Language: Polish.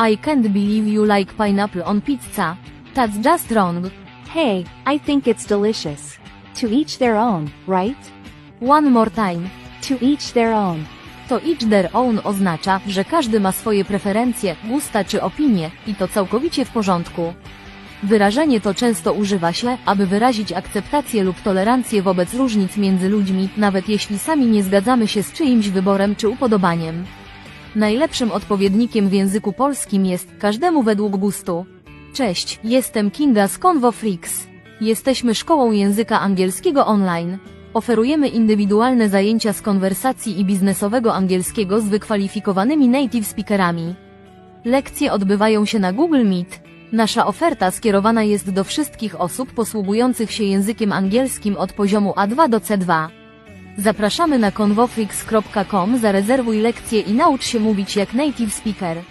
I can't believe you like pineapple on pizza. That's just wrong. Hey, I think it's delicious. To each their own, right? One more time. To each their own. To each their own oznacza, że każdy ma swoje preferencje, gusta czy opinie, i to całkowicie w porządku. Wyrażenie to często używa się, aby wyrazić akceptację lub tolerancję wobec różnic między ludźmi, nawet jeśli sami nie zgadzamy się z czyimś wyborem czy upodobaniem. Najlepszym odpowiednikiem w języku polskim jest każdemu według gustu. Cześć, jestem Kinga z Convo Freaks. Jesteśmy szkołą języka angielskiego online. Oferujemy indywidualne zajęcia z konwersacji i biznesowego angielskiego z wykwalifikowanymi native speakerami. Lekcje odbywają się na Google Meet. Nasza oferta skierowana jest do wszystkich osób posługujących się językiem angielskim od poziomu A2 do C2. Zapraszamy na convofrix.com, zarezerwuj lekcję i naucz się mówić jak native speaker.